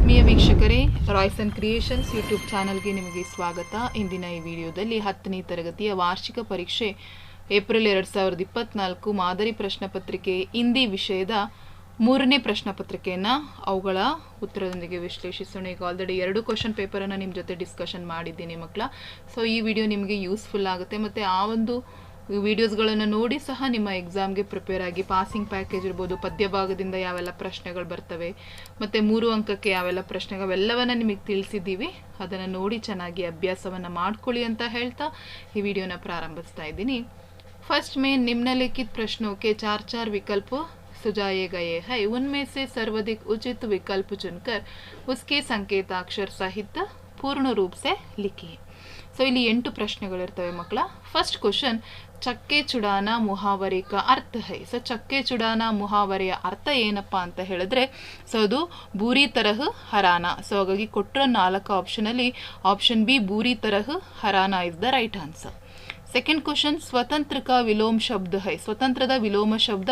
ಆತ್ಮೀಯ ವೀಕ್ಷಕರೇ Royce and creations YouTube ಚಾನಲ್ಗೆ ನಿಮಗೆ ಸ್ವಾಗತ. ಇಂದಿನ ಈ ವಿಡಿಯೋದಲ್ಲಿ ಹತ್ತನೇ ತರಗತಿಯ ವಾರ್ಷಿಕ ಪರೀಕ್ಷೆ, ಏಪ್ರಿಲ್ ಎರಡು ಸಾವಿರದ ಇಪ್ಪತ್ನಾಲ್ಕು ಮಾದರಿ ಪ್ರಶ್ನೆ ಪತ್ರಿಕೆ, ಹಿಂದಿ ವಿಷಯದ ಮೂರನೇ ಪ್ರಶ್ನೆ ಪತ್ರಿಕೆಯನ್ನು ಅವುಗಳ ಉತ್ತರದೊಂದಿಗೆ ವಿಶ್ಲೇಷಿಸೋಣ. ಈಗ ಆಲ್ರೆಡಿ ಎರಡು ಕ್ವಶನ್ ಪೇಪರನ್ನು ನಿಮ್ಮ ಜೊತೆ ಡಿಸ್ಕಷನ್ ಮಾಡಿದ್ದೀನಿ ಮಕ್ಕಳ ಸೊ ಈ ವಿಡಿಯೋ ನಿಮಗೆ ಯೂಸ್ಫುಲ್ ಆಗುತ್ತೆ. ಮತ್ತು ಆ ಒಂದು ವಿಡಿಯೋಸ್ಗಳನ್ನು ನೋಡಿ ಸಹ ನಿಮ್ಮ ಎಕ್ಸಾಮ್ಗೆ ಪ್ರಿಪೇರ್ ಆಗಿ ಪಾಸಿಂಗ್ ಪ್ಯಾಕೇಜ್ ಇರ್ಬೋದು ಪದ್ಯ ಭಾಗದಿಂದ ಯಾವೆಲ್ಲ ಪ್ರಶ್ನೆಗಳು ಬರ್ತವೆ ಮತ್ತು ಮೂರು ಅಂಕಕ್ಕೆ ಯಾವೆಲ್ಲ ಪ್ರಶ್ನೆಗಳು ಅವೆಲ್ಲವನ್ನ ನಿಮಗೆ ತಿಳಿಸಿದ್ದೀವಿ ಅದನ್ನು ನೋಡಿ ಚೆನ್ನಾಗಿ ಅಭ್ಯಾಸವನ್ನು ಮಾಡ್ಕೊಳ್ಳಿ ಅಂತ ಹೇಳ್ತಾ ಈ ವಿಡಿಯೋನ ಪ್ರಾರಂಭಿಸ್ತಾ ಇದ್ದೀನಿ फर्स्ट में निम्नलिखित प्रश्नों के चार चार विकल्प सुझाए गए हैं उनमें से सर्वाधिक उचित विकल्प चुनकर उसके संकेताक्षर सहित पूर्ण रूप से लिखिए ಸೊ ಇಲ್ಲಿ ಎಂಟು ಪ್ರಶ್ನೆಗಳಿರ್ತವೆ ಮಕ್ಕಳ. ಫಸ್ಟ್ ಕ್ವಶನ್ ಚಕ್ಕೆ ಚುಡಾನ ಮುಹಾವರಿಕ ಅರ್ಥ ಹೈ. ಸೊ ಚಕ್ಕೆ ಚುಡಾನ ಮುಹಾವರಿಯ ಅರ್ಥ ಏನಪ್ಪ ಅಂತ ಹೇಳಿದ್ರೆ ಸೊ ಅದು ಬೂರಿ ತರಹ ಹರಾನ. ಸೊ ಹಾಗಾಗಿ ಕೊಟ್ಟಿರೋ ನಾಲ್ಕು ಆಪ್ಷನಲ್ಲಿ ಆಪ್ಷನ್ ಬಿ ಬೂರಿ ತರಹ ಹರಾನ is the right answer second question ಸ್ವತಂತ್ರಕ ವಿಲೋಮ ಶಬ್ದ ಹೈ. ಸ್ವತಂತ್ರದ ವಿಲೋಮ ಶಬ್ದ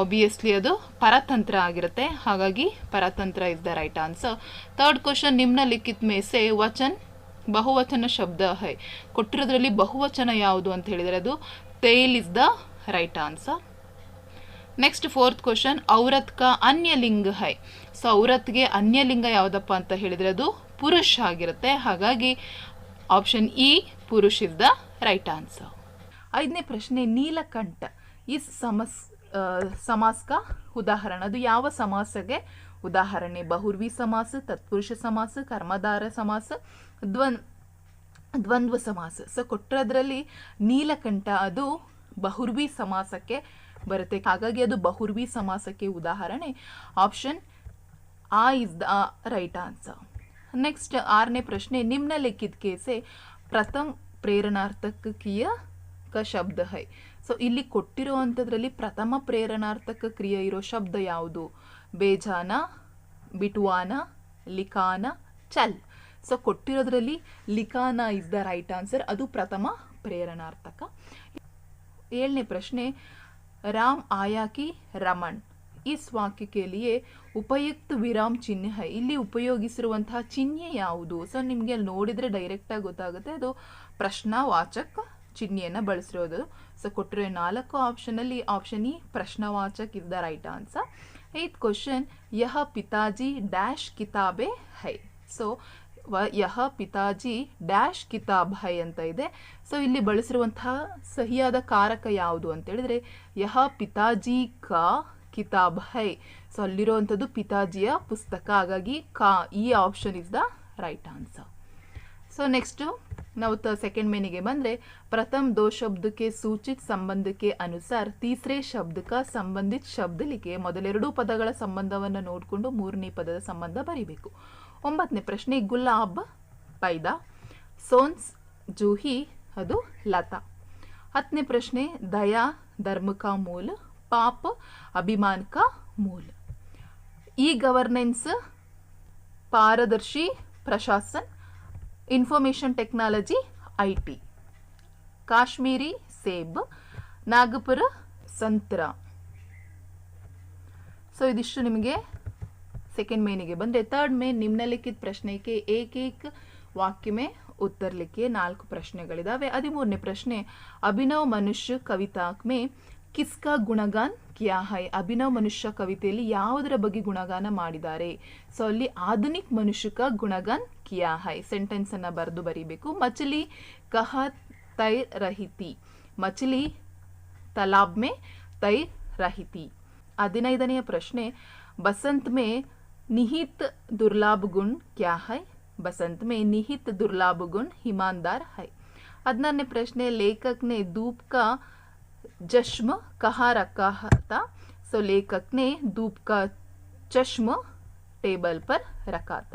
ಆಬ್ವಿಯಸ್ಲಿ ಅದು ಪರತಂತ್ರ ಆಗಿರುತ್ತೆ. ಹಾಗಾಗಿ ಪರತಂತ್ರ is the right answer third question ನಿಮ್ನಲಿಖಿತ್ ಮೇಸೆ, ವಚನ್ ಬಹುವಚನ ಶಬ್ದ ಹೈ. ಕೊಟ್ಟಿರೋದ್ರಲ್ಲಿ ಬಹುವಚನ ಯಾವುದು ಅಂತ ಹೇಳಿದರೆ ಅದು ತೇಲ್ is the right answer next fourth question ಔರತ್ಕ ಅನ್ಯಲಿಂಗ ಹೈ. ಸೊ ಔರತ್ಗೆ ಅನ್ಯಲಿಂಗ ಯಾವುದಪ್ಪ ಅಂತ ಹೇಳಿದರೆ ಅದು ಪುರುಷ ಆಗಿರುತ್ತೆ. ಹಾಗಾಗಿ ಆಪ್ಷನ್ ಇ ಪುರುಷ್ ಇಸ್ ದ ರೈಟ್ ಆನ್ಸರ್ ಐದನೇ ಪ್ರಶ್ನೆ, ನೀಲಕಂಠ ಇಸ್ ಸಮಸ್ ಸಮಾಸ್ಕ ಸಮಾಸ್ ಉದಾಹರಣೆ. ಅದು ಯಾವ ಸಮಾಸಗೆ ಉದಾಹರಣೆ, ಬಹುರ್ವಿ ಸಮಾಸ, ತತ್ಪುರುಷ ಸಮಾಸ, ಕರ್ಮಧಾರ ಸಮಾಸ, ದ್ವನ್, ದ್ವಂದ್ವ ಸಮಾಸ. ಸೊ ಕೊಟ್ಟರದ್ರಲ್ಲಿ ನೀಲಕಂಠ ಅದು ಬಹುರ್ವಿ ಸಮಾಸಕ್ಕೆ ಬರುತ್ತೆ. ಹಾಗಾಗಿ ಅದು ಬಹುರ್ವಿ ಸಮಾಸಕ್ಕೆ ಉದಾಹರಣೆ. ಆಪ್ಷನ್ ಆ is the right answer next ಆರನೇ ಪ್ರಶ್ನೆ ನಿಮ್ನಲಿಖಿತ ಕೇಸೆ ಪ್ರಥಮ ಪ್ರೇರಣಾರ್ಥಕ ಕಿಯ ಕ ಶಬ್ದ ಹೈ. ಸೊ ಇಲ್ಲಿ ಕೊಟ್ಟಿರುವಂಥದ್ರಲ್ಲಿ ಪ್ರಥಮ ಪ್ರೇರಣಾರ್ಥಕ ಕ್ರಿಯೆ ಇರೋ ಶಬ್ದ ಯಾವುದು? ಬೇಜಾನ, ಬಿಟ್ವಾನ, ಲಿಖಾನ, ಚಲ್. ಸೊ ಕೊಟ್ಟಿರೋದ್ರಲ್ಲಿ ಲಿಖಾನ ಇಸ್ ದ ರೈಟ್ ಆನ್ಸರ್ ಅದು ಪ್ರಥಮ ಪ್ರೇರಣಾರ್ಥಕ. ಏಳನೇ ಪ್ರಶ್ನೆ, ರಾಮ್ ಆಯಾಕಿ ರಮಣ್. ಇಸ್ ವಾಕ್ಯಕ್ಕೆ ಲಿಯೇ ಉಪಯುಕ್ತ ವಿರಾಮ್ ಚಿಹ್ನೆ. ಇಲ್ಲಿ ಉಪಯೋಗಿಸಿರುವಂತಹ ಚಿಹ್ನೆ ಯಾವುದು? ಸೊ ನಿಮಗೆ ಅಲ್ಲಿ ನೋಡಿದರೆ ಡೈರೆಕ್ಟಾಗಿ ಗೊತ್ತಾಗುತ್ತೆ. ಅದು ಪ್ರಶ್ನಾವಾಚಕ ಚಿಹ್ನೆಯನ್ನು ಬಳಸಿರೋದು. ಸೊ ಕೊಟ್ಟಿರೋ ನಾಲ್ಕು ಆಪ್ಷನಲ್ಲಿ option E ಪ್ರಶ್ನವಾಚಕ್ is the right answer eighth question ಯಹ ಪಿತಾಜಿ ಡ್ಯಾಶ್ ಕಿತಾಬೆ ಹೈ ಸೊ ಯಹ ಪಿತಾಜಿ ಡ್ಯಾಶ್ ಕಿತಾಬ್ ಹೈ ಅಂತ ಇದೆ. ಸೊ ಇಲ್ಲಿ ಬಳಸಿರುವಂತಹ ಸಹಿಯಾದ ಕಾರಕ ಯಾವುದು ಅಂತ ಹೇಳಿದ್ರೆ, ಯಹ ಪಿತಾಜಿ ಕ ಕಿತಾಬ್ ಹೈ. ಸೊ ಅಲ್ಲಿರುವಂಥದ್ದು ಪಿತಾಜಿಯ ಪುಸ್ತಕ. ಹಾಗಾಗಿ ಕಾ, ಈ option is the right answer so next ನಾವು ತ ಸೆಕೆಂಡ್ ಮೇನಿಗೆ ಬಂದರೆ ಪ್ರಥಮ ದೋ ಶಬ್ದಕ್ಕೆ ಸೂಚಿತ ಸಂಬಂಧಕ್ಕೆ ಅನುಸಾರ ತೀಸರೆ ಶಬ್ದಕ ಸಂಬಂಧಿತ ಶಬ್ದಲಿಕೆ ಮೊದಲೆರಡೂ ಪದಗಳ ಸಂಬಂಧವನ್ನು ನೋಡಿಕೊಂಡು ಮೂರನೇ ಪದದ ಸಂಬಂಧ ಬರೀಬೇಕು. ಒಂಬತ್ತನೇ ಪ್ರಶ್ನೆ, ಗುಲಾಬ್, ಪೈದಾ, ಸೋನ್ಸ್, ಜೂಹಿ, ಅದು ಲತಾ. ಹತ್ತನೇ ಪ್ರಶ್ನೆ, ದಯಾ, ಧರ್ಮಕ, ಮೂಲ, ಪಾಪ, ಅಭಿಮಾನಕ, ಮೂಲ. ಇ ಗವರ್ನೆನ್ಸ್ ಪಾರದರ್ಶಿ, ಪ್ರಶಾಸನ್ information technology I T Kashmiri ಸೇಬ್ ನಾಗಪುರ ಸಂತರ ಸೊ ಇದಿಷ್ಟು ನಿಮಗೆ ಸೆಕೆಂಡ್ ಮೇನಿಗೆ ಬಂದರೆ ತರ್ಡ್ ಮೇನ್ ನಿಮ್ನಲ್ಲಿಕ್ಕಿದ ಪ್ರಶ್ನೆಗೆ ಏಕೈಕ ವಾಕ್ಯಮೇ ಉತ್ತರಲಿಕ್ಕೆ ನಾಲ್ಕು ಪ್ರಶ್ನೆಗಳಿದ್ದಾವೆ ಹದಿಮೂರನೇ ಪ್ರಶ್ನೆ, ಅಭಿನವ್ ಮನುಷ್ಯ ಕವಿತಾಕ್ಮೆ ಕಿಸ್ಕಾ ಗುಣಗಾನ್ ಕಿಯಾ ಹೈ? ಅಭಿನವ್ ಮನುಷ್ಯ ಕವಿತೆಯಲ್ಲಿ ಯಾವುದರ ಬಗ್ಗೆ ಗುಣಗಾನ ಮಾಡಿದ್ದಾರೆ? ಸೊ ಅಲ್ಲಿ ಆಧುನಿಕ್ ಮನುಷ್ಯಕ ಗುಣಗಾನ್ ಕಿಯಾ ಹೈ? ಸೆಂಟೆನ್ಸ್ ಅನ್ನ ಬರೆದು ಬರೀಬೇಕು. ಮಚಲಿ ಕಹ ತೈ ರಹಿತಿ. ಮಚಲಿ ತಲಾಬ್ ಮೇ ತೈ ರಹಿತಿ. ಹದಿನೈದನೆಯ ಪ್ರಶ್ನೆ. ಬಸಂತ್ ಮೇ ನಿಹಿತ್ ದುರ್ಲಾಭ ಗುಣ್ ಕ್ಯಾ ಹೈ? ಬಸಂತ್ ಮೇ ನಿಹಿತ್ ದುರ್ಲಾಭ ಗುಣ್ ಹಿಮಾನ್ದಾರ್ ಹೈ. ಹದಿನಾರನೇ ಪ್ರಶ್ನೆ. ಲೇಖಕ್ನೆ ದೂಪ್ಕಾ चश्म कहाँ रखा था सो लेखक ने धूप का चश्म ಟೇಬಲ್ ಪರ್ ರಖಾತ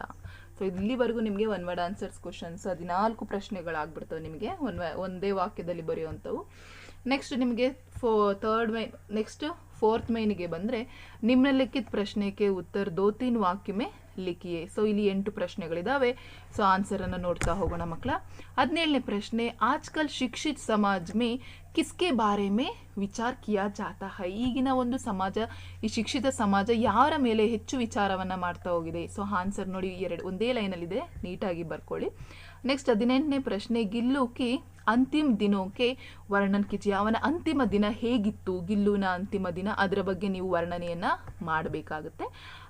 ಸೊ ಇಲ್ಲಿವರೆಗೂ ನಿಮಗೆ ಒನ್ ವರ್ಡ್ ಆನ್ಸರ್ಸ್ ಕ್ವಶನ್ಸ್ ಹದಿನಾಲ್ಕು ಪ್ರಶ್ನೆಗಳಾಗ್ಬಿಡ್ತವೆ ನಿಮಗೆ ಒನ್ ಒಂದೇ ವಾಕ್ಯದಲ್ಲಿ ಬರೆಯುವಂಥವು ನೆಕ್ಸ್ಟ್ ನಿಮಗೆ ಫೋ ಥರ್ಡ್ ಮೈ ನೆಕ್ಸ್ಟ್ ಫೋರ್ತ್ ಮೈನಿಗೆ ಬಂದರೆ ನಿಮ್ನಲಿಖಿತ ಪ್ರಶ್ನೆಗೆ ಉತ್ತರ ದೋ ತೀನ್ ವಾಕ್ಯ ಮೇ ಲಿಖಿಯೇ. ಸೊ ಇಲ್ಲಿ ಎಂಟು ಪ್ರಶ್ನೆಗಳಿದ್ದಾವೆ ಸೊ ಆನ್ಸರನ್ನು ನೋಡ್ತಾ ಹೋಗೋಣ ಮಕ್ಕಳ ಹದಿನೇಳನೇ ಪ್ರಶ್ನೆ, ಆಜ್ಕಲ್ ಶಿಕ್ಷಿತ ಸಮಾಜ ಮೇ ಕಿಸ್ಕೆ ಬಾರೆ ಮೇ ವಿಚಾರ ಕಿಯಾ ಜಾತಾ ಹೈ? ಈಗಿನ ಒಂದು ಸಮಾಜ, ಈ ಶಿಕ್ಷಿತ ಸಮಾಜ ಯಾರ ಮೇಲೆ ಹೆಚ್ಚು ವಿಚಾರವನ್ನು ಮಾಡ್ತಾ ಹೋಗಿದೆ? ಸೊ ಆನ್ಸರ್ ನೋಡಿ ಎರಡು, ಒಂದೇ ಲೈನಲ್ಲಿದೆ ನೀಟಾಗಿ ಬರ್ಕೊಳ್ಳಿ. ನೆಕ್ಸ್ಟ್ ಹದಿನೆಂಟನೇ ಪ್ರಶ್ನೆ ಗಿಲ್ಲುಕಿ ಅಂತಿಮ ದಿನಕ್ಕೆ ವರ್ಣನ್ ಕಿಚಿ ಅವನ ಅಂತಿಮ ದಿನ ಹೇಗಿತ್ತು, ಗಿಲ್ಲುನ ಅಂತಿಮ ದಿನ, ಅದರ ಬಗ್ಗೆ ನೀವು ವರ್ಣನೆಯನ್ನು ಮಾಡಬೇಕಾಗುತ್ತೆ.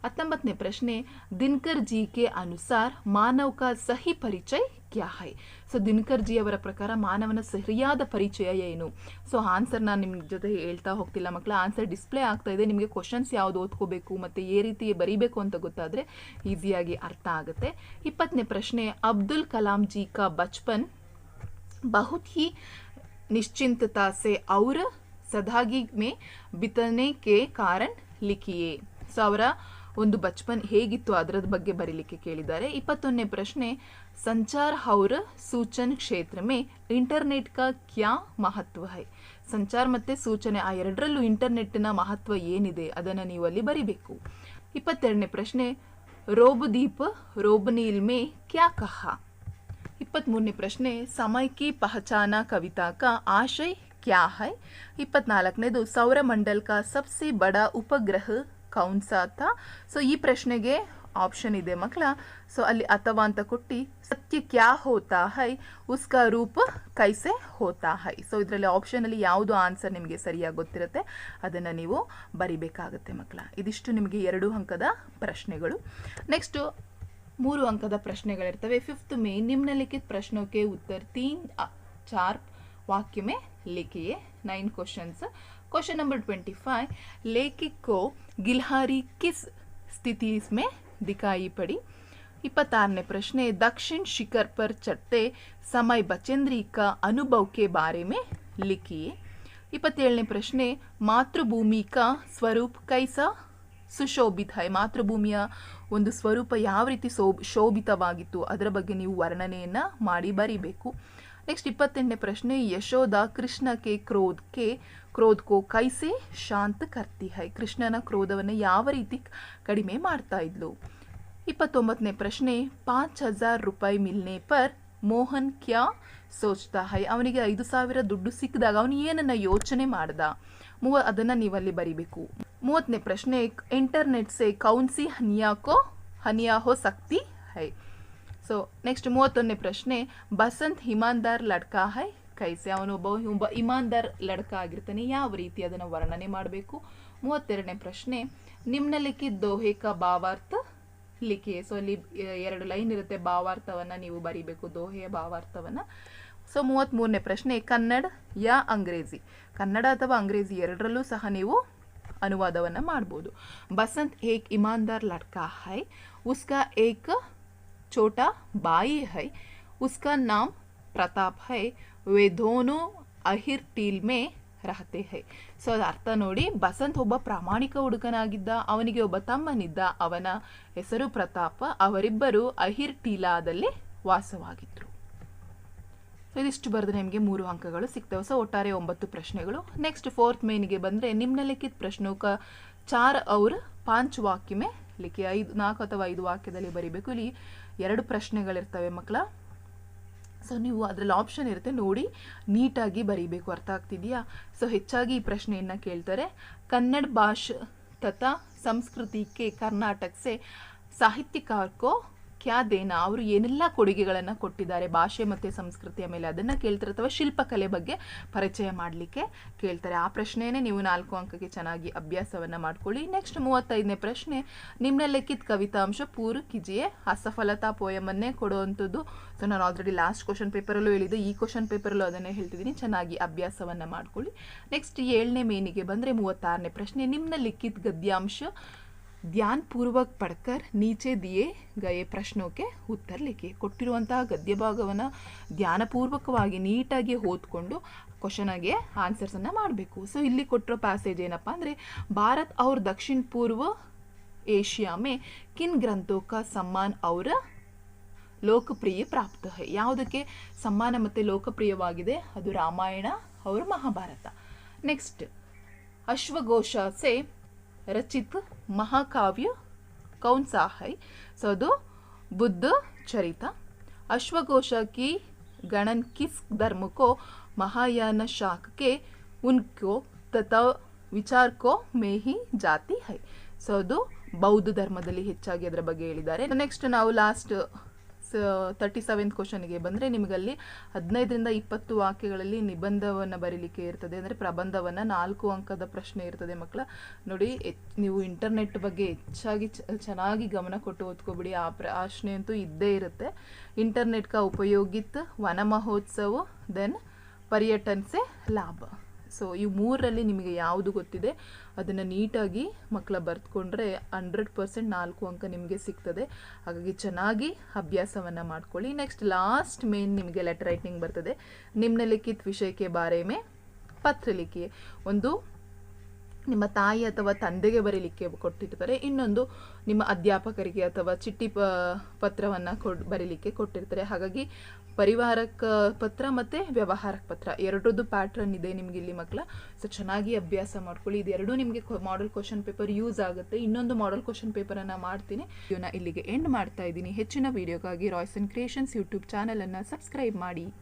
ಹತ್ತೊಂಬತ್ತನೇ ಪ್ರಶ್ನೆ, ದಿನಕರ್ ಜಿ ಕೆ ಅನುಸಾರ ಮಾನವ ಸಹಿ ಪರಿಚಯ ಕ್ಯಾ ಹೈ? ಸೊ, ದಿನಕರ್ ಜಿ ಅವರ ಪ್ರಕಾರ ಮಾನವನ ಸರಿಯಾದ ಪರಿಚಯ ಏನು? ಸೊ, ಆನ್ಸರ್ ನಾನು ನಿಮ್ಮ ಜೊತೆ ಹೇಳ್ತಾ ಹೋಗ್ತಿಲ್ಲ ಮಕ್ಕಳ ಆನ್ಸರ್ ಡಿಸ್ಪ್ಲೇ ಆಗ್ತಾ ಇದೆ, ನಿಮಗೆ ಕ್ವಶನ್ಸ್ ಯಾವ್ದು ಓದ್ಕೋಬೇಕು, ಮತ್ತು ಏ ರೀತಿ ಬರೀಬೇಕು ಅಂತ ಗೊತ್ತಾದರೆ ಈಸಿಯಾಗಿ ಅರ್ಥ ಆಗುತ್ತೆ. ಇಪ್ಪತ್ತನೇ ಪ್ರಶ್ನೆ, ಅಬ್ದುಲ್ ಕಲಾಂ ಜಿ ಕ ಬಚ್ಪನ್ बहुत ही निश्चिंतता से और सदागी में बितने के कारण लिखिए ಸೊ ಅವರ ಒಂದು ಬಚ್ಪನ್ ಹೇಗಿತ್ತು ಅದರ ಬಗ್ಗೆ ಬರೀಲಿಕ್ಕೆ ಕೇಳಿದ್ದಾರೆ ಇಪ್ಪತ್ತೊಂದನೇ ಪ್ರಶ್ನೆ ಸಂಚಾರ್ ಹೌರ ಸೂಚನ್ ಕ್ಷೇತ್ರ ಮೇ ಇಂಟರ್ನೆಟ್ ಕಾ ಕ್ಯಾ ಮಹತ್ವ ಹೈ ಸಂಚಾರ್ ಮತ್ತೆ ಸೂಚನೆ ಆ ಎರಡರಲ್ಲೂ ಇಂಟರ್ನೆಟ್ನ ಮಹತ್ವ ಏನಿದೆ ಅದನ್ನು ನೀವು ಅಲ್ಲಿ ಬರಿಬೇಕು ಇಪ್ಪತ್ತೆರಡನೇ ಪ್ರಶ್ನೆ ರೋಬದೀಪ್ ರೋಬನೀಲ್ ಮೇ ಕ್ಯಾ ಕಹಾ ಇಪ್ಪತ್ತ್ಮೂರನೇ ಪ್ರಶ್ನೆ ಸಮಯಕ್ಕೆ ಪಹಚಾನ ಕವಿತಾ ಕಾ ಆಶಯ ಕ್ಯಾ ಹೈ? ಇಪ್ಪತ್ನಾಲ್ಕನೇದು ಸೌರಮಂಡಲ್ ಕಾ ಸಬ್ಸೆ ಬಡ ಉಪಗ್ರಹ ಕೌನ್ಸಾತ ಥಾ ಸೊ ಈ ಪ್ರಶ್ನೆಗೆ ಆಪ್ಷನ್ ಇದೆ ಮಕ್ಕಳ ಸೊ ಅಲ್ಲಿ ಅಥವಾ ಅಂತ ಕೊಟ್ಟು, ಸತ್ಯ ಕ್ಯಾ ಹೋತಾ ಹೈ, ಉಸ್ಕ ರೂಪ ಕೈಸೆ ಹೋತಾ ಹೈ? ಸೊ ಇದರಲ್ಲಿ ಆಪ್ಷನಲ್ಲಿ ಯಾವುದು ಆನ್ಸರ್ ನಿಮಗೆ ಸರಿಯಾಗಿ ಗೊತ್ತಿರುತ್ತೆ, ಅದನ್ನು ನೀವು ಬರಿಬೇಕಾಗುತ್ತೆ ಮಕ್ಕಳ ಇದಿಷ್ಟು ನಿಮಗೆ ಎರಡು ಅಂಕದ ಪ್ರಶ್ನೆಗಳು. ನೆಕ್ಸ್ಟು ಮೂರು ಅಂಕದ ಪ್ರಶ್ನೆಗಳಿರ್ತವೆ ಫಿಫ್ತ್ ಮೇ ನಿಮ್ನಲಿಖಿತ ಪ್ರಶ್ನों के उत्तर तीन अ, चार वाक्य में लिखिए nine questions question number twenty five लेखक को गिलहारी किस स्थिति में दिखाई पड़ी इपतारने प्रश्न दक्षिण शिखर पर चढ़ते समय बचेंद्री का अनुभव के बारे में लिखिए ಇಪ್ಪತ್ತೇಳನೇ ಪ್ರಶ್ನೆ ಮಾತೃಭೂಮಿ ಕಾ ಸ್ವರೂಪ್ ಕೈಸಾ ಸುಶೋಭಿತ, ಮಾತೃಭೂಮಿಯ ಒಂದು ಸ್ವರೂಪ ಯಾವ ರೀತಿ ಸೋ, ಶೋಭಿತವಾಗಿತ್ತು, ಅದರ ಬಗ್ಗೆ ನೀವು ವರ್ಣನೆಯನ್ನು ಮಾಡಿ ಬರೀಬೇಕು. ನೆಕ್ಸ್ಟ್ ಇಪ್ಪತ್ತೆಂಟನೇ ಪ್ರಶ್ನೆ, ಯಶೋಧ ಕೆ ಕ್ರೋಧಕ್ಕೆ ಕ್ರೋಧಕೋ ಕೈಸೆ ಶಾಂತ ಕರ್ತಿ ಹೈ. ಕೃಷ್ಣನ ಕ್ರೋಧವನ್ನು ಯಾವ ರೀತಿ ಕಡಿಮೆ ಮಾಡ್ತಾ ಇದ್ಲು? ಇಪ್ಪತ್ತೊಂಬತ್ತನೇ ಪ್ರಶ್ನೆ, ಪಾಂಚ್ ಹಜಾರ್ ರೂಪಾಯಿ ಮಿಲ್ನೆ ಪರ್ ಮೋಹನ್ ಕ್ಯಾ ಸೋಚ್ತಾ, ಹೈ, ಅವನಿಗೆ ಐದು ಸಾವಿರ ದುಡ್ಡು ಸಿಕ್ಕಿದಾಗ ಅವನು ಏನನ್ನ ಯೋಚನೆ ಮಾಡ್ದ? ಮೂವ, ಅದನ್ನ ನೀವಲ್ಲಿ ಬರಿಬೇಕು. ಮೂವತ್ತನೇ ಪ್ರಶ್ನೆ ಇಂಟರ್ನೆಟ್ ಸೇ ಕೌನ್ಸಿ ಹನಿಯಾಕೋ ಹನಿಯಾಹೋ ಸಕ್ತಿ? ಹೈ. ಸೊ ನೆಕ್ಸ್ಟ್ ಮೂವತ್ತೊಂದನೇ ಪ್ರಶ್ನೆ, ಬಸಂತ್ ಹಿಮಾನ್ದಾರ್ ಲಡ್ಕಾ, ಹೈ? ಕೈಸೆ ಅವನೊಬ್ಬ ಒಬ್ಬ ಇಮಾನ್ದಾರ್ ಲಡ್ಕ ಆಗಿರ್ತಾನೆ, ಯಾವ ರೀತಿ ಅದನ್ನು ವರ್ಣನೆ ಮಾಡಬೇಕು? ಮೂವತ್ತೆರಡನೇ ಪ್ರಶ್ನೆ ನಿಮ್ನಲಿಖಿತ ದೋಹೆ ಕಾ ಭಾವಾರ್ಥ ಲಿಖಿ ಸೊ ಅಲ್ಲಿ ಎ- ಎರಡು ಲೈನ್ ಇರುತ್ತೆ ಭಾವಾರ್ಥವನ್ನ ನೀವು ಬರಿಬೇಕು ದೋಹೆಯ ಭಾವಾರ್ಥವನ್ನ ಸೊ ಮೂವತ್ತ್ಮೂರನೇ ಪ್ರಶ್ನೆ ಕನ್ನಡ ಯಾ ಅಂಗ್ರೇಜಿ ಕನ್ನಡ ಅಥವಾ ಅಂಗ್ರೇಜಿ ಎರಡರಲ್ಲೂ ಸಹ ನೀವು ಅನುವಾದವನ್ನ ಮಾಡ್ಬೋದು ಬಸಂತ್ ಏಕ್ ಇಮಾನ್ದಾರ್ ಲಡ್ಕಾ ಹೈ ಉಸ್ಕಾ ಏಕ್ छोटा बाई है उसका नाम प्रताप है वे दोनों ಅಹಿರ್ ಟೀಲ್ ಮೇ ರಹತೆ ಹೈ ಸೊ ಅದ ಅರ್ಥ ನೋಡಿ, ಬಸಂತ್ ಒಬ್ಬ ಪ್ರಾಮಾಣಿಕ ಹುಡುಗನಾಗಿದ್ದ, ಅವನಿಗೆ ಒಬ್ಬ ತಮ್ಮನಿದ್ದ, ಅವನ ಹೆಸರು ಪ್ರತಾಪ, ಅವರಿಬ್ಬರು ಅಹಿರ್ ಟೀಲಾದಲ್ಲಿ ವಾಸವಾಗಿದ್ರು. ಸೊ ಇದಿಷ್ಟು ಬರೆದ್ರೆ ನಿಮಗೆ ಮೂರು ಅಂಕಗಳು ಸಿಗ್ತವೆ. ಸೊ ಒಟ್ಟಾರೆ ಒಂಬತ್ತು ಪ್ರಶ್ನೆಗಳು. ನೆಕ್ಸ್ಟ್ ಫೋರ್ತ್ ಮೇನಿಗೆ ಬಂದರೆ, ನಿಮ್ನಲಿಖಿತ ಪ್ರಶ್ನೆ ಕ ಚಾರ್ ಅವ್ರ ಪಾಂಚ್ ವಾಕ್ಯಮೆ ಲಿಖಿ ಐದು, ನಾಲ್ಕು ಅಥವಾ ಐದು ವಾಕ್ಯದಲ್ಲಿ ಬರಿಬೇಕು. ಇಲ್ಲಿ ಎರಡು ಪ್ರಶ್ನೆಗಳಿರ್ತವೆ ಮಕ್ಕಳ. ಸೊ ನೀವು ಅದರಲ್ಲಿ ಆಪ್ಷನ್ ಇರುತ್ತೆ. ನೋಡಿ, ನೀಟಾಗಿ ಬರೀಬೇಕು. ಅರ್ಥ ಆಗ್ತಿದೆಯಾ? ಸೊ ಹೆಚ್ಚಾಗಿ ಈ ಪ್ರಶ್ನೆಯನ್ನು ಕೇಳ್ತಾರೆ. ಕನ್ನಡ ಭಾಷೆ ತಥಾ ಸಂಸ್ಕೃತಿಗೆ ಕರ್ನಾಟಕ ಸೆ ಸಾಹಿತ್ಯಕಾರ ಕೋ ಕ್ಯಾ ದೇನ ಅವರು ಏನೆಲ್ಲ ಕೊಡುಗೆಗಳನ್ನು ಕೊಟ್ಟಿದ್ದಾರೆ, ಭಾಷೆ ಮತ್ತು ಸಂಸ್ಕೃತಿಯ ಮೇಲೆ ಅದನ್ನು ಕೇಳ್ತಾರೆ ಅಥವಾ ಶಿಲ್ಪಕಲೆ ಬಗ್ಗೆ ಪರಿಚಯ ಮಾಡಲಿಕ್ಕೆ ಕೇಳ್ತಾರೆ. ಆ ಪ್ರಶ್ನೆಯೇ ನೀವು ನಾಲ್ಕು ಅಂಕಕ್ಕೆ ಚೆನ್ನಾಗಿ ಅಭ್ಯಾಸವನ್ನು ಮಾಡ್ಕೊಳ್ಳಿ. ನೆಕ್ಸ್ಟ್ ಮೂವತ್ತೈದನೇ ಪ್ರಶ್ನೆ ನಿಮ್ಮನ್ನ ಲಿಖಿತ ಕವಿತಾಂಶ ಪೂರ್ ಕಿಜಿಯೇ ಅಸಫಲತಾ ಪೋಯಮನ್ನೇ ಕೊಡುವಂಥದ್ದು ಸೊ ನಾನು ಆಲ್ರೆಡಿ ಲಾಸ್ಟ್ ಕ್ವಶನ್ ಪೇಪರಲ್ಲೂ ಹೇಳಿದ್ದೆ, ಈ ಕ್ವಶನ್ ಪೇಪರಲ್ಲೂ ಅದನ್ನೇ ಹೇಳ್ತಿದ್ದೀನಿ. ಚೆನ್ನಾಗಿ ಅಭ್ಯಾಸವನ್ನು ಮಾಡ್ಕೊಳ್ಳಿ. ನೆಕ್ಸ್ಟ್ ಏಳನೇ ಮೇನಿಗೆ ಬಂದರೆ ಮೂವತ್ತಾರನೇ ಪ್ರಶ್ನೆ ನಿಮ್ಮನ್ನ ಲಿಖಿತ್ ಗದ್ಯಾಂಶ ಧ್ಯಾನಪೂರ್ವಕ್ ಪಡ್ಕರ್ ನೀಚೆ ದಿಯೆ ಗಯೆ ಪ್ರಶ್ನೋಕೆ ಉತ್ತರ ಕೊಟ್ಟಿರುವಂತಹ ಗದ್ಯ ಭಾಗವನ್ನು ಧ್ಯಾನಪೂರ್ವಕವಾಗಿ ನೀಟಾಗಿ ಓದ್ಕೊಂಡು ಕ್ವಶನಾಗೆ ಆನ್ಸರ್ಸನ್ನು ಮಾಡಬೇಕು. ಸೊ ಇಲ್ಲಿ ಕೊಟ್ಟಿರೋ ಪ್ಯಾಸೇಜ್ ಏನಪ್ಪ ಅಂದರೆ, ಭಾರತ್ ಅವ್ರ ದಕ್ಷಿಣ ಪೂರ್ವ ಏಷ್ಯಾ ಮೇ ಕಿನ್ ಗ್ರಂಥೋಕ ಸಮ್ಮಾನ್ ಅವರ ಲೋಕಪ್ರಿಯ ಪ್ರಾಪ್ತ ಯಾವುದಕ್ಕೆ ಸಮ್ಮಾನ ಮತ್ತು ಲೋಕಪ್ರಿಯವಾಗಿದೆ? ಅದು ರಾಮಾಯಣ ಅವರ ಮಹಾಭಾರತ. ನೆಕ್ಸ್ಟ್ ಅಶ್ವಘೋಷ ಸೇ ರಚಿತ್ ಮಹಾಕಾವ್ಯ ಕೌನ್ಸಾಹೈ. ಸೊ ಅದು ಬುದ್ಧ ಚರಿತ. ಅಶ್ವಘೋಷ ಕಿ ಗಣನ್ ಕಿಸ್ ಧರ್ಮಕ್ಕೋ ಮಹಾಯಾನ ಶಾಖಕ್ಕೆ ಉನ್ಕೋ ತತ ವಿಚಾರಕ್ಕೋ ಮೇಹಿ ಜಾತಿ ಹೈ. ಸೊ ಅದು ಬೌದ್ಧ ಧರ್ಮದಲ್ಲಿ ಹೆಚ್ಚಾಗಿ ಅದರ ಬಗ್ಗೆ ಹೇಳಿದ್ದಾರೆ. ನೆಕ್ಸ್ಟ್ ನಾವು ಲಾಸ್ಟ್ ತರ್ಟಿ ಸೆವೆಂತ್ ಕ್ವಶನ್ಗೆ ಬಂದರೆ ನಿಮಗಲ್ಲಿ ಹದಿನೈದರಿಂದ ಇಪ್ಪತ್ತು ವಾಕ್ಯಗಳಲ್ಲಿ ನಿಬಂಧವನ್ನು ಬರೀಲಿಕ್ಕೆ ಇರ್ತದೆ. ಅಂದರೆ ಪ್ರಬಂಧವನ್ನು ನಾಲ್ಕು ಅಂಕದ ಪ್ರಶ್ನೆ ಇರ್ತದೆ ಮಕ್ಕಳ. ನೋಡಿ ನೀವು ಇಂಟರ್ನೆಟ್ ಬಗ್ಗೆ ಹೆಚ್ಚಾಗಿ ಚೆನ್ನಾಗಿ ಗಮನ ಕೊಟ್ಟು ಓದ್ಕೊಬಿಡಿ. ಆ ಪ್ರಶ್ನೆ ಅಂತೂ ಇದ್ದೇ ಇರುತ್ತೆ. ಇಂಟರ್ನೆಟ್ ಕ ಉಪಯೋಗಿತ್ ವನ ಮಹೋತ್ಸವ ದೆನ್ ಪರ್ಯಟನ್ಸೆ ಲಾಭ. ಸೊ ಈ ಮೂರರಲ್ಲಿ ನಿಮಗೆ ಯಾವುದು ಗೊತ್ತಿದೆ, ಅದನ್ನು ನೀಟಾಗಿ ಮಕ್ಕಳ ಬರೆದುಕೊಂಡ್ರೆ ಹಂಡ್ರೆಡ್ ಪರ್ಸೆಂಟ್ ನಾಲ್ಕು ಅಂಕ ನಿಮಗೆ ಸಿಗ್ತದೆ. ಹಾಗಾಗಿ ಚೆನ್ನಾಗಿ ಅಭ್ಯಾಸವನ್ನು ಮಾಡ್ಕೊಳ್ಳಿ. ನೆಕ್ಸ್ಟ್ ಲಾಸ್ಟ್ ಮೇನ್ ನಿಮಗೆ ಲೆಟರ್ ರೈಟಿಂಗ್ ಬರ್ತದೆ. ನಿಮ್ನಲಿಖಿತ್ ವಿಷಯಕ್ಕೆ ಬಾರೆ ಮೇ ಪತ್ರ ಲಿಖಿಯೇ. ಒಂದು ನಿಮ್ಮ ತಾಯಿ ಅಥವಾ ತಂದೆಗೆ ಬರೀಲಿಕ್ಕೆ ಕೊಟ್ಟಿರ್ತಾರೆ. ಇನ್ನೊಂದು ನಿಮ್ಮ ಅಧ್ಯಾಪಕರಿಗೆ ಅಥವಾ ಚಿಟ್ಟಿ ಪ, ಪತ್ರವನ್ನು ಕೊಡ್, ಬರೀಲಿಕ್ಕೆ ಕೊಟ್ಟಿರ್ತಾರೆ. ಹಾಗಾಗಿ ಪರಿವಾರಕ್ಕೆ ಪತ್ರ ಮತ್ತು ವ್ಯವಹಾರಕ ಪತ್ರ, ಎರಡರದ್ದು ಪ್ಯಾಟ್ರನ್ ಇದೆ ನಿಮಗೆ ಇಲ್ಲಿ ಮಕ್ಕಳ ಸೊ ಚೆನ್ನಾಗಿ ಅಭ್ಯಾಸ ಮಾಡ್ಕೊಳ್ಳಿ. ಇದೆರಡೂ ನಿಮಗೆ ಮಾಡೆಲ್ ಕ್ವಶನ್ ಪೇಪರ್ ಯೂಸ್ ಆಗುತ್ತೆ. ಇನ್ನೊಂದು ಮಾಡೆಲ್ ಕ್ವಶನ್ ಪೇಪರನ್ನು ಮಾಡ್ತೀನಿ. ಇವನ್ನ ಇಲ್ಲಿಗೆ ಎಂಡ್ ಮಾಡ್ತಾ ಇದ್ದೀನಿ. ಹೆಚ್ಚಿನ ವೀಡಿಯೋಗಾಗಿ ರಾಯ್ಸ್ ಆ್ಯಂಡ್ ಕ್ರಿಯೇಷನ್ಸ್ ಯೂಟ್ಯೂಬ್ ಚಾನಲನ್ನು ಸಬ್ಸ್ಕ್ರೈಬ್ ಮಾಡಿ.